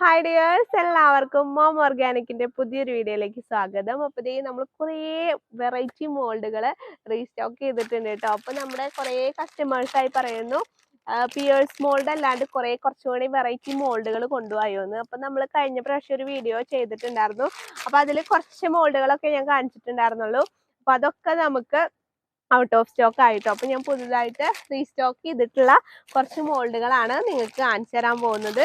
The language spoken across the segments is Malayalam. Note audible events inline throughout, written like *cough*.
ഹായ് ഡിയേഴ്സ് എല്ലാവർക്കും മോം ഓർഗാനിക്കിന്റെ പുതിയൊരു വീഡിയോയിലേക്ക് സ്വാഗതം. അപ്പൊ ഇതേ നമ്മൾ കുറേ വെറൈറ്റി മോൾഡുകൾ റീസ്റ്റോക്ക് ചെയ്തിട്ടുണ്ട് കേട്ടോ. അപ്പൊ നമ്മുടെ കുറേ കസ്റ്റമേഴ്സ് ആയി പറയുന്നു പിയേഴ്സ് മോൾഡ് അല്ലാണ്ട് കുറേ കുറച്ചുകൂടി വെറൈറ്റി മോൾഡുകൾ കൊണ്ടുപോയോന്ന്. അപ്പൊ നമ്മൾ കഴിഞ്ഞ പ്രാവശ്യം ഒരു വീഡിയോ ചെയ്തിട്ടുണ്ടായിരുന്നു. അപ്പൊ അതിൽ കുറച്ച് മോൾഡുകളൊക്കെ ഞാൻ കാണിച്ചിട്ടുണ്ടായിരുന്നുള്ളൂ. അപ്പൊ അതൊക്കെ നമുക്ക് ഔട്ട് ഓഫ് സ്റ്റോക്ക് ആയിട്ടോ. അപ്പൊ ഞാൻ പുതുതായിട്ട് റീസ്റ്റോക്ക് ചെയ്തിട്ടുള്ള കുറച്ച് മോൾഡുകളാണ് നിങ്ങൾക്ക് കാണിച്ചു തരാൻ പോകുന്നത്.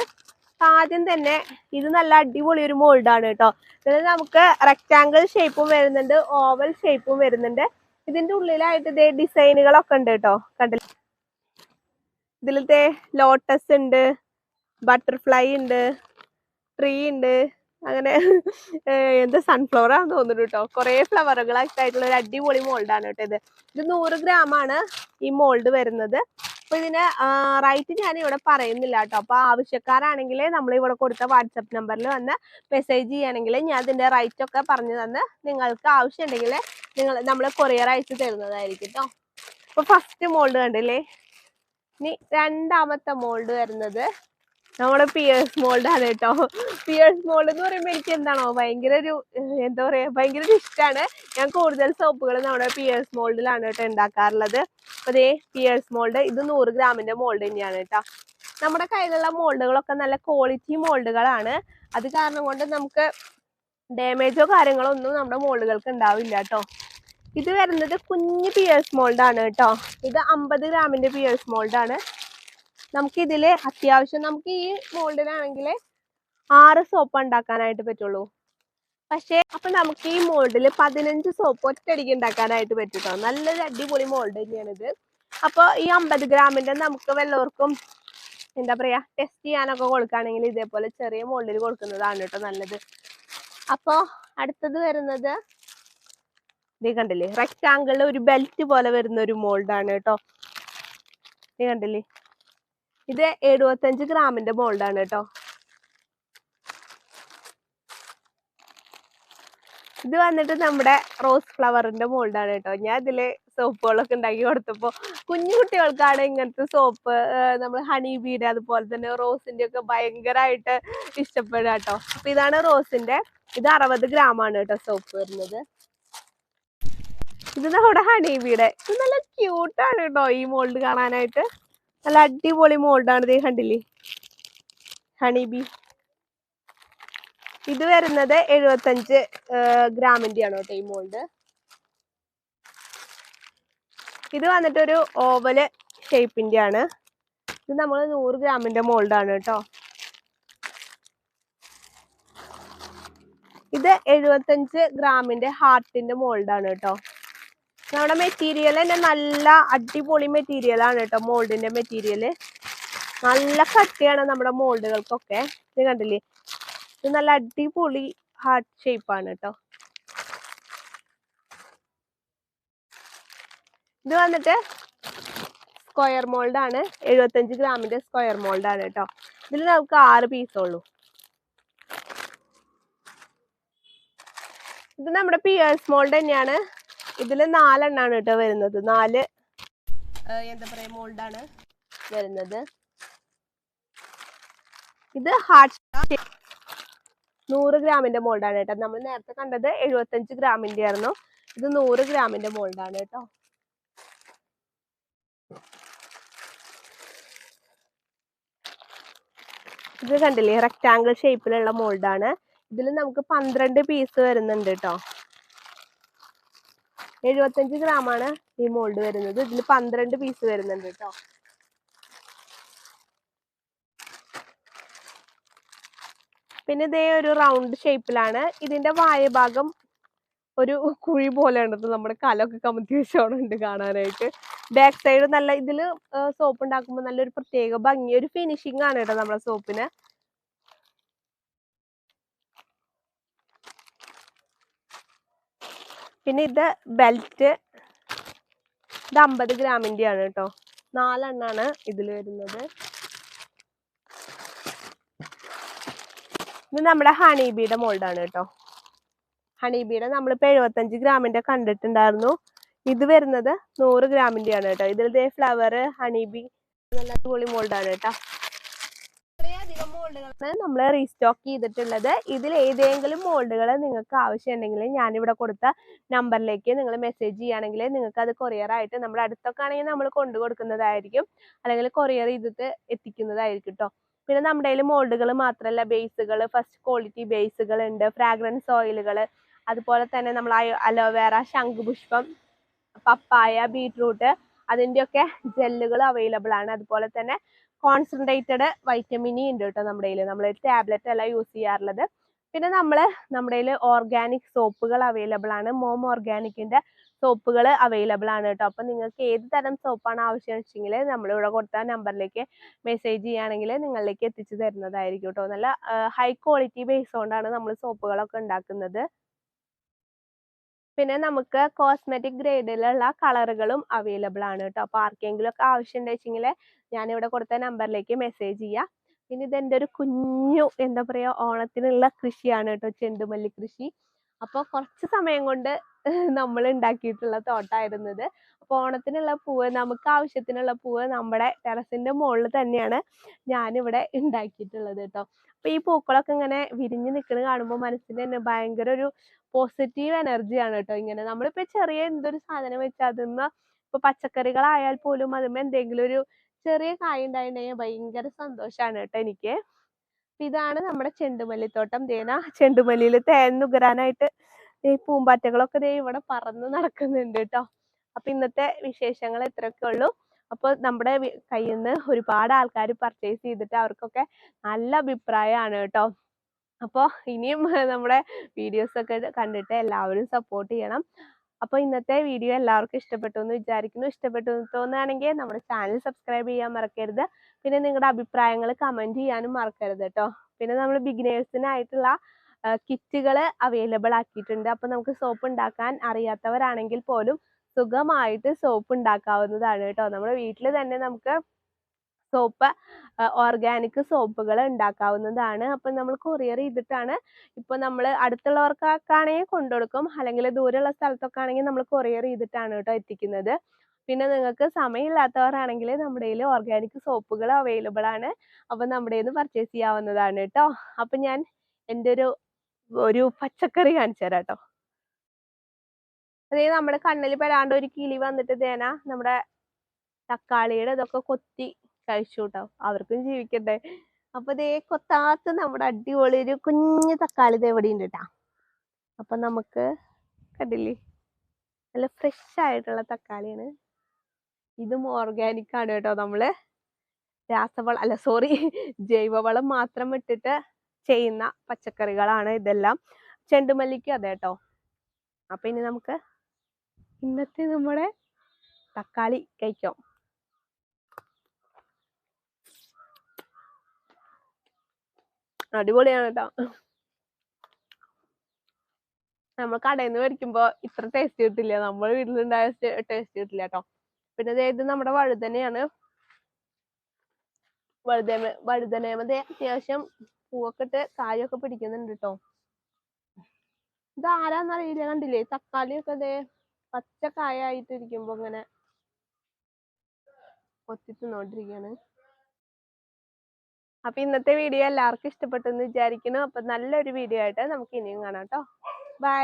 ആദ്യം തന്നെ ഇത് നല്ല അടിപൊളി ഒരു മോൾഡാണ് കേട്ടോ. ഇതിൽ നമുക്ക് റെക്റ്റാങ്കിൾ ഷേപ്പും വരുന്നുണ്ട് ഓവൽ ഷേപ്പും വരുന്നുണ്ട്. ഇതിന്റെ ഉള്ളിലായിട്ട് ഇതേ ഡിസൈനുകളൊക്കെ ഉണ്ട് കേട്ടോ. കണ്ടില്ല? ഇതിലത്തെ ലോട്ടസ് ഉണ്ട് ബട്ടർഫ്ലൈ ഉണ്ട് ട്രീ ഉണ്ട് അങ്ങനെ എന്ത് സൺഫ്ലവർ ആണെന്ന് തോന്നുന്നു കേട്ടോ. കുറേ ആയിട്ടുള്ള ഒരു അടിപൊളി മോൾഡാണ് കേട്ടോ ഇത്. ഇത് നൂറ് ഗ്രാം ആണ് ഈ മോൾഡ് വരുന്നത്. അപ്പൊ ഇതിന് റൈറ്റ് ഞാൻ ഇവിടെ പറയുന്നില്ല കേട്ടോ അപ്പൊ ആവശ്യക്കാരാണെങ്കിൽ നമ്മൾ ഇവിടെ കൊടുത്ത വാട്സപ്പ് നമ്പറിൽ വന്ന് മെസ്സേജ് ചെയ്യുകയാണെങ്കിൽ ഞാൻ ഇതിന്റെ റൈറ്റ് ഒക്കെ പറഞ്ഞു തന്ന് നിങ്ങൾക്ക് ആവശ്യമുണ്ടെങ്കിൽ നിങ്ങൾ നമ്മൾ കൊറിയർ അയച്ചു തരുന്നതായിരിക്കും കേട്ടോ അപ്പൊ ഫസ്റ്റ് മോൾഡ് കണ്ടില്ലേ? ഇനി രണ്ടാമത്തെ മോൾഡ് വരുന്നത് നമ്മുടെ പിയേഴ്സ് മോൾഡാണ് കേട്ടോ. പിയേഴ്സ് മോൾഡ് എന്ന് പറയുമ്പോൾ എനിക്ക് എന്താണോ ഭയങ്കര ഒരു എന്താ പറയാ ഭയങ്കര ഒരു ഇഷ്ടമാണ് ഞാൻ കൂടുതൽ സോപ്പുകൾ നമ്മുടെ പിയേഴ്സ് മോൾഡിലാണ് കേട്ടോ ഉണ്ടാക്കാറുള്ളത് അപ്പൊ ദേ പിയേഴ്സ് മോൾഡ് ഇത് നൂറ് ഗ്രാമിന്റെ മോൾഡ് തന്നെയാണ് കേട്ടോ. നമ്മുടെ കയ്യിലുള്ള മോൾഡുകളൊക്കെ നല്ല ക്വാളിറ്റി മോൾഡുകളാണ്. അത് കാരണം കൊണ്ട് നമുക്ക് ഡാമേജോ കാര്യങ്ങളോ ഒന്നും നമ്മുടെ മോൾഡുകൾക്ക് ഉണ്ടാവില്ല കേട്ടോ. ഇത് വരുന്നത് കുഞ്ഞ് പിയേഴ്സ് മോൾഡാണ് കേട്ടോ. ഇത് അമ്പത് ഗ്രാമിന്റെ പിയേഴ്സ് മോൾഡാണ് നമുക്ക് ഇതിൽ അത്യാവശ്യം നമുക്ക് ഈ മോൾഡിലാണെങ്കിൽ ആറ് സോപ്പ് ഉണ്ടാക്കാനായിട്ട് പറ്റുള്ളൂ. പക്ഷേ അപ്പൊ നമുക്ക് ഈ മോൾഡിൽ പതിനഞ്ച് സോപ്പ് ഒറ്റയടിക്ക് ഉണ്ടാക്കാനായിട്ട് പറ്റും നല്ലൊരു അടിപൊളി മോൾഡ് തന്നെയാണിത്. അപ്പോൾ ഈ അമ്പത് ഗ്രാമിന്റെ നമുക്ക് വല്ലവർക്കും എന്താ പറയാ ടെസ്റ്റ് ചെയ്യാനൊക്കെ കൊടുക്കുകയാണെങ്കിൽ ഇതേപോലെ ചെറിയ മോൾഡിൽ കൊടുക്കുന്നതാണ് കേട്ടോ നല്ലത്. അപ്പോൾ അടുത്തത് വരുന്നത് ഇത് കണ്ടില്ലേ? റെക്റ്റാങ്കിളിൽ ഒരു ബെൽറ്റ് പോലെ വരുന്ന ഒരു മോൾഡാണ് കേട്ടോ. ഇത് കണ്ടില്ലേ? ഇത് എഴുപത്തഞ്ച് ഗ്രാമിന്റെ മോൾഡാണ് കേട്ടോ. ഇത് വന്നിട്ട് നമ്മുടെ റോസ് ഫ്ലവറിന്റെ മോൾഡാണ് കേട്ടോ. ഞാൻ ഇതിൽ സോപ്പുകളൊക്കെ ഉണ്ടാക്കി കൊടുത്തപ്പോ കുഞ്ഞു കുട്ടികൾക്കാണ് ഇങ്ങനത്തെ സോപ്പ് നമ്മൾ ഹണി ബീഡ് അതുപോലെ തന്നെ റോസിന്റെ ഒക്കെ ഭയങ്കരമായിട്ട് ഇഷ്ടപ്പെടുക കേട്ടോ. അപ്പൊ ഇതാണ് റോസിന്റെ ഇത് അറുപത് ആണ് കേട്ടോ സോപ്പ് വരുന്നത്. ഇത് നമ്മുടെ ഹണി ബീഡ് ഇത് നല്ല ക്യൂട്ടാണ് കേട്ടോ ഈ മോൾഡ് കാണാനായിട്ട്. നല്ല അടിപൊളി മോൾഡാണ് ഇത് കണ്ടില്ലേ? ഹണിബി. ഇത് വരുന്നത് എഴുപത്തഞ്ച് ഗ്രാമിന്റെ ആണ് കേട്ടോ ഈ മോൾഡ്? ഇത് വന്നിട്ട് ഒരു ഓവൽ ഷേപ്പിന്റെ ആണ് ഇത് നമ്മൾ നൂറ് ഗ്രാമിന്റെ മോൾഡാണ് കേട്ടോ ഇത് എഴുപത്തഞ്ച് ഗ്രാമിന്റെ ഹാർട്ടിന്റെ മോൾഡാണ് കേട്ടോ നമ്മുടെ മെറ്റീരിയൽ തന്നെ നല്ല അടിപൊളി മെറ്റീരിയൽ ആണ് കേട്ടോ മോൾഡിന്റെ മെറ്റീരിയൽ നല്ല കട്ടിയാണ് നമ്മുടെ മോൾഡുകൾക്കൊക്കെ. ഇത് കണ്ടില്ലേ? ഇത് നല്ല അടിപൊളി ഹാർട്ട് ഷേപ്പാണ് കേട്ടോ. ഇത് വന്നിട്ട് സ്ക്വയർ മോൾഡ് ആണ്. എഴുപത്തഞ്ച് ഗ്രാമിന്റെ സ്ക്വയർ മോൾഡ് ആണ് കേട്ടോ. ഇതിൽ നമുക്ക് ആറ് പീസുള്ളൂ ഇത് നമ്മുടെ പിയേഴ്സ് മോൾഡ് തന്നെയാണ്. ഇതിൽ നാലെണ്ണാണ് കേട്ടോ വരുന്നത്. നാല് എന്താ പറയാ മോൾഡാണ് വരുന്നത്. ഇത് ഹാർട്ട് നൂറ് ഗ്രാമിന്റെ മോൾഡാണ് കേട്ടോ. നമ്മൾ നേരത്തെ കണ്ടത് എഴുപത്തഞ്ച് ഗ്രാമിന്റെ ആയിരുന്നു ഇത് നൂറ് ഗ്രാമിന്റെ മോൾഡാണ് കേട്ടോ. ഇത് കണ്ടില്ലേ റെക്റ്റാങ്കിൾ ഷേപ്പിലുള്ള മോൾഡാണ്. ഇതിൽ നമുക്ക് പന്ത്രണ്ട് പീസ് വരുന്നുണ്ട് കേട്ടോ. എഴുപത്തഞ്ച് ഗ്രാം ആണ് ഈ മോൾഡ് വരുന്നത്. ഇതിൽ പന്ത്രണ്ട് പീസ് വരുന്നുണ്ട് കേട്ടോ പിന്നെ ഇതേ ഒരു റൗണ്ട് ഷേപ്പിലാണ് ഇതിന്റെ വായഭാഗം ഒരു കുഴി പോലെയാണ് ട്ടോ നമ്മുടെ കലൊക്കെ കമത്തി വെച്ചോണുണ്ട് കാണാനായിട്ട്. ബാക്ക് സൈഡ് നല്ല ഇതിൽ സോപ്പ് ഉണ്ടാക്കുമ്പോൾ നല്ലൊരു പ്രത്യേക ഭംഗി. ഒരു ഫിനിഷിംഗ് ആണ് കേട്ടോ നമ്മുടെ സോപ്പിന് പിന്നെ ഇത് ബെൽറ്റ്. ഇത് അമ്പത് ഗ്രാമിന്റെ ആണ് കേട്ടോ. നാലെണ്ണാണ് ഇതിൽ വരുന്നത്. ഇത് നമ്മുടെ ഹണീബിയുടെ ബീയുടെ മോൾഡാണ് കേട്ടോ. ഹണീബിയുടെ നമ്മളിപ്പോൾ നമ്മളിപ്പോ എഴുപത്തഞ്ച് ഗ്രാമിന്റെ കണ്ടിട്ടുണ്ടായിരുന്നു. ഇത് വരുന്നത് നൂറ് ഗ്രാമിന്റെ ആണ് കേട്ടോ ഇതിൽ ഫ്ലവർ ഹണീബി നല്ല അടിപൊളി മോൾഡാണ് കേട്ടോ. മോൾഡുകളാണ് നമ്മൾ റീസ്റ്റോക്ക് ചെയ്തിട്ടുള്ളത്. ഇതിൽ ഏതെങ്കിലും മോൾഡുകൾ നിങ്ങൾക്ക് ആവശ്യമുണ്ടെങ്കിൽ ഞാനിവിടെ കൊടുത്ത നമ്പറിലേക്ക് നിങ്ങൾ മെസ്സേജ് ചെയ്യുകയാണെങ്കിൽ നിങ്ങൾക്ക് അത് കൊറിയർ ആയിട്ട് നമ്മുടെ അടുത്തൊക്കെ ആണെങ്കിൽ നമ്മൾ കൊണ്ടു കൊടുക്കുന്നതായിരിക്കും. അല്ലെങ്കിൽ കൊറിയർ ചെയ്തിട്ട് എത്തിക്കുന്നതായിരിക്കും കേട്ടോ പിന്നെ നമ്മുടെ കയ്യിൽ മോൾഡുകൾ മാത്രമല്ല ബേസുകൾ ഫസ്റ്റ് ക്വാളിറ്റി ബേസുകൾ ഉണ്ട് ഫ്രാഗ്രൻസ് ഓയിലുകൾ അതുപോലെ തന്നെ നമ്മൾ അലോവേറ ശംഖുപുഷ്പം പപ്പായ ബീട്രൂട്ട് അതിന്റെയൊക്കെ ജെല്ലുകൾ അവൈലബിൾ ആണ്. അതുപോലെ തന്നെ കോൺസെൻട്രേറ്റഡ് വൈറ്റമിൻ ഇ ഉണ്ട് കേട്ടോ നമ്മുടെ കയ്യിൽ നമ്മൾ ടാബ്ലറ്റ് അല്ല യൂസ് ചെയ്യാറുള്ളത്. പിന്നെ നമ്മൾ നമ്മുടെ കയ്യിൽ ഓർഗാനിക് സോപ്പുകൾ അവൈലബിൾ ആണ്. മോം ഓർഗാനിക്കിന്റെ സോപ്പുകൾ അവൈലബിൾ ആണ് കേട്ടോ. അപ്പം നിങ്ങൾക്ക് ഏത് തരം സോപ്പാണ് ആവശ്യം വെച്ചെങ്കിൽ നമ്മളിവിടെ കൊടുത്ത നമ്പറിലേക്ക് മെസ്സേജ് ചെയ്യുകയാണെങ്കിൽ നിങ്ങളിലേക്ക് എത്തിച്ചു തരുന്നതായിരിക്കും കേട്ടോ. നല്ല ഹൈ ക്വാളിറ്റി ബേസ് കൊണ്ടാണ് നമ്മൾ സോപ്പുകളൊക്കെ ഉണ്ടാക്കുന്നത്. പിന്നെ നമുക്ക് കോസ്മെറ്റിക് ഗ്രേഡിലുള്ള കളറുകളും അവൈലബിൾ ആണ് കേട്ടോ അപ്പോൾ ആർക്കെങ്കിലും ഒക്കെ ആവശ്യം വെച്ചെങ്കിൽ ഞാനിവിടെ കൊടുത്ത നമ്പറിലേക്ക് മെസ്സേജ് ചെയ്യാം. പിന്നെ ഇതെന്റെ ഒരു കുഞ്ഞു എന്താ പറയുക ഓണത്തിനുള്ള കൃഷിയാണ് കേട്ടോ ചെണ്ടുമല്ലി കൃഷി. അപ്പോൾ കുറച്ച് സമയം കൊണ്ട് നമ്മൾ ഉണ്ടാക്കിയിട്ടുള്ള തോട്ടായിരുന്നത് ഓണത്തിനുള്ള പൂവ് നമുക്ക് ആവശ്യത്തിനുള്ള പൂവ് നമ്മുടെ ടെറസിന്റെ മുകളിൽ തന്നെയാണ് ഞാനിവിടെ ഉണ്ടാക്കിയിട്ടുള്ളത് കേട്ടോ. അപ്പോൾ ഈ പൂക്കളൊക്കെ ഇങ്ങനെ വിരിഞ്ഞ് നിൽക്കുന്നത് കാണുമ്പോൾ മനസ്സിന് തന്നെ ഭയങ്കര ഒരു പോസിറ്റീവ് എനർജിയാണ് കേട്ടോ ഇങ്ങനെ. നമ്മളിപ്പോൾ ചെറിയ എന്തൊരു സാധനം വെച്ചാൽ ഇപ്പൊ ഇപ്പോൾ പച്ചക്കറികളായാൽ പോലും അതിന്മേൽ എന്തെങ്കിലും ഒരു ചെറിയ കായ ഉണ്ടായിട്ടുണ്ടെങ്കിൽ ഭയങ്കര സന്തോഷമാണ് കേട്ടോ എനിക്ക്. ഇതാണ് നമ്മുടെ ചെണ്ടുമല്ലിത്തോട്ടം. ദേന ചെണ്ടുമല്ലിയിൽ തേൻ നുകരാനായിട്ട് ഈ പൂമ്പാറ്റകളൊക്കെ ദേ ഇവിടെ പറന്ന് നടക്കുന്നുണ്ട് കേട്ടോ. അപ്പൊ ഇന്നത്തെ വിശേഷങ്ങൾ ഇത്രയൊക്കെ ഉള്ളൂ. അപ്പോൾ നമ്മുടെ കയ്യിൽ നിന്ന് ഒരുപാട് ആൾക്കാർ പർച്ചേസ് ചെയ്തിട്ട് അവർക്കൊക്കെ നല്ല അഭിപ്രായമാണ് കേട്ടോ. അപ്പോൾ ഇനിയും *laughs* നമ്മുടെ വീഡിയോസ് ഒക്കെ കണ്ടിട്ട് എല്ലാവരും സപ്പോർട്ട് ചെയ്യണം. അപ്പോൾ ഇന്നത്തെ വീഡിയോ എല്ലാവർക്കും ഇഷ്ടപ്പെട്ടു എന്ന് വിചാരിക്കുന്നു. ഇഷ്ടപ്പെട്ടു തോന്നുകയാണെങ്കിൽ നമ്മുടെ ചാനൽ സബ്സ്ക്രൈബ് ചെയ്യാൻ മറക്കരുത്. പിന്നെ നിങ്ങളുടെ അഭിപ്രായങ്ങൾ കമന്റ് ചെയ്യാനും മറക്കരുത് കേട്ടോ. പിന്നെ നമ്മൾ ബിഗിനേഴ്സിനായിട്ടുള്ള കിറ്റുകൾ അവൈലബിൾ ആക്കിയിട്ടുണ്ട്. അപ്പോൾ നമുക്ക് സോപ്പ് ഉണ്ടാക്കാൻ അറിയാത്തവരാണെങ്കിൽ പോലും സുഖമായിട്ട് സോപ്പ് ഉണ്ടാക്കാവുന്നതാണ് കേട്ടോ. നമ്മുടെ വീട്ടിൽ തന്നെ നമുക്ക് സോപ്പ് ഓർഗാനിക് സോപ്പുകൾ ഉണ്ടാക്കാവുന്നതാണ്. അപ്പം നമ്മൾ കൊറിയർ ചെയ്തിട്ടാണ് ഇപ്പോൾ നമ്മൾ അടുത്തുള്ളവർക്കാണെങ്കിൽ കൊണ്ടുകൊടുക്കും. അല്ലെങ്കിൽ ദൂരെയുള്ള സ്ഥലത്തൊക്കെ ആണെങ്കിൽ നമ്മൾ കൊറിയർ ചെയ്തിട്ടാണ് കേട്ടോ എത്തിക്കുന്നത്. പിന്നെ നിങ്ങൾക്ക് സമയമില്ലാത്തവരാണെങ്കിൽ നമ്മുടെ കയ്യിൽ ഓർഗാനിക് സോപ്പുകൾ അവൈലബിൾ ആണ്. അപ്പം നമ്മുടെ നിന്ന് പർച്ചേസ് ചെയ്യാവുന്നതാണ് കേട്ടോ. അപ്പം ഞാൻ എന്റെ ഒരു ഒരു പച്ചക്കറി കാണിച്ചു തരാം കേട്ടോ. അതേ നമ്മുടെ കണ്ണിൽ പെടാണ്ട് ഒരു കിളി വന്നിട്ട് തേന നമ്മുടെ തക്കാളിയുടെ ഇതൊക്കെ കൊത്തി കഴിച്ചു കേട്ടോ അവർക്കും ജീവിക്കണ്ടേ അപ്പൊ ദേ കൊത്താത്ത നമ്മുടെ അടിപൊളി ഒരു കുഞ്ഞു തക്കാളി ദേ ഇവിടെ ഉണ്ട് കേട്ടാ അപ്പൊ നമുക്ക് കണ്ടില്ലേ? നല്ല ഫ്രഷ് ആയിട്ടുള്ള തക്കാളിയാണ്. ഇതും ഓർഗാനിക് ആണ് കേട്ടോ നമ്മൾ. രാസവളം അല്ല സോറി ജൈവവളം മാത്രം ഇട്ടിട്ട് ചെയ്യുന്ന പച്ചക്കറികളാണ് ഇതെല്ലാം. ചെണ്ടുമല്ലിക്കും അതെ കേട്ടോ അപ്പൊ ഇനി നമുക്ക് ഇന്നത്തെ നമ്മുടെ തക്കാളി കഴിക്കാം. അടിപൊളിയാണ് കേട്ടോ നമ്മൾ കടയിൽ നിന്ന് മേടിക്കുമ്പോ ഇത്ര ടേസ്റ്റ് കിട്ടില്ല. നമ്മൾ വീട്ടിലുണ്ടായ ടേസ്റ്റ് കിട്ടില്ല കേട്ടോ പിന്നെ ഇത് നമ്മുടെ വഴുതനയാണ്. വഴുതന വഴുതനയമത് അത്യാവശ്യം പൂവൊക്കെ ഇട്ട് കായൊക്കെ പിടിക്കുന്നുണ്ട് കേട്ടോ ഇത് ആരാന്നറിയില്ല കണ്ടില്ലേ? തക്കാളിയൊക്കെ ദേ പച്ച കായായിട്ട് ഇരിക്കുമ്പോ ഇങ്ങനെ കൊത്തി തിന്നോണ്ടിരിക്കാണ് അപ്പൊ ഇന്നത്തെ വീഡിയോ എല്ലാവർക്കും ഇഷ്ടപ്പെട്ടെന്ന് വിചാരിക്കുന്നു. അപ്പൊ നല്ലൊരു വീഡിയോ ആയിട്ട് നമുക്ക് ഇനിയും കാണാം കേട്ടോ ബൈ